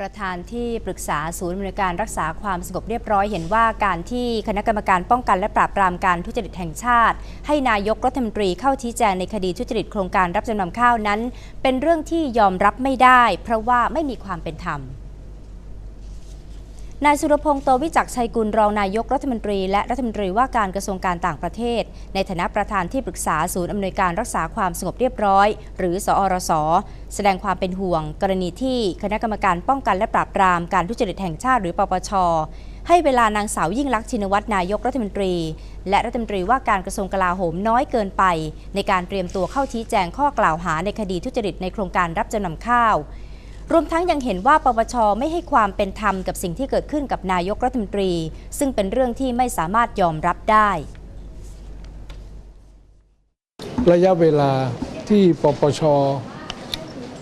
ประธานที่ปรึกษาศูนย์บริการรักษาความสงบเรียบร้อยเห็นว่าการที่คณะกรรมการป้องกันและปราบปรามการทุจริตแห่งชาติ ให้นายกรัฐมนตรีเข้าชี้แจงในคดีทุจริตโครงการรับจำนำข้าวนั้น เป็นเรื่องที่ยอมรับไม่ได้ เพราะว่าไม่มีความเป็นธรรม นายสุรพงษ์โตวิจักชัยกุลรองนายกรัฐมนตรี และรัฐมนตรีว่าการกระทรวงการต่างประเทศ ในฐานะประธานที่ปรึกษาศูนย์อำนวยการรักษาความสงบเรียบร้อย หรือสอรส แสดงความเป็นห่วง กรณีที่คณะกรรมการป้องกันและปราบปรามการทุจริตแห่งชาติหรือปปชให้เวลานางสาวยิ่งลักษณ์ชินวัตรนายกรัฐมนตรี และรัฐมนตรีว่าการกระทรวงกลาโหมน้อยเกินไป ในการเตรียมตัวเข้าชี้แจงข้อกล่าวหาในคดีทุจริตในโครงการรับจำนำข้าว รวมทั้งยังเห็นว่าปปชไม่ให้ความเป็นธรรมกับสิ่งที่เกิดขึ้นกับนายกรัฐมนตรี ซึ่งเป็นเรื่องที่ไม่สามารถยอมรับได้ ระยะเวลาที่ปปช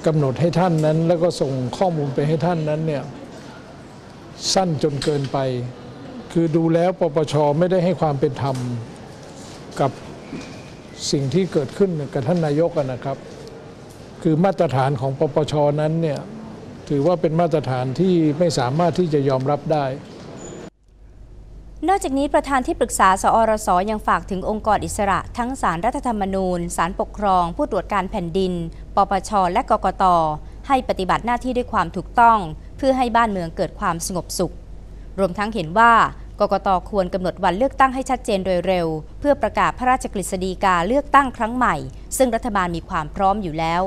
กำหนดให้ท่านนั้น แล้วก็ส่งข้อมูลไปให้ท่านนั้นเนี่ยสั้นจนเกินไป คือดูแล้วปปชไม่ได้ให้ความเป็นธรรมกับสิ่งที่เกิดขึ้นกับท่านนายกนะครับ คือมาตรฐานของปปชนั้นเนี่ยถือว่าเป็นมาตรฐานที่ไม่สามารถที่จะยอมรับได้ นอกจากนี้ประธานที่ปรึกษา สอรสยังฝากถึงองค์กรอิสระ ทั้งสารรัฐธรรมนูญ สารปกครอง ผู้ตรวจการแผ่นดิน ปปช และกกต ให้ปฏิบัติหน้าที่ด้วยความถูกต้อง เพื่อให้บ้านเมืองเกิดความสงบสุข รวมทั้งเห็นว่ากกตควรกำหนดวันเลือกตั้งให้ชัดเจนโดยเร็ว เพื่อประกาศพระราชกฤษฎีกาเลือกตั้งครั้งใหม่ ซึ่งรัฐบาลมีความพร้อมอยู่แล้ว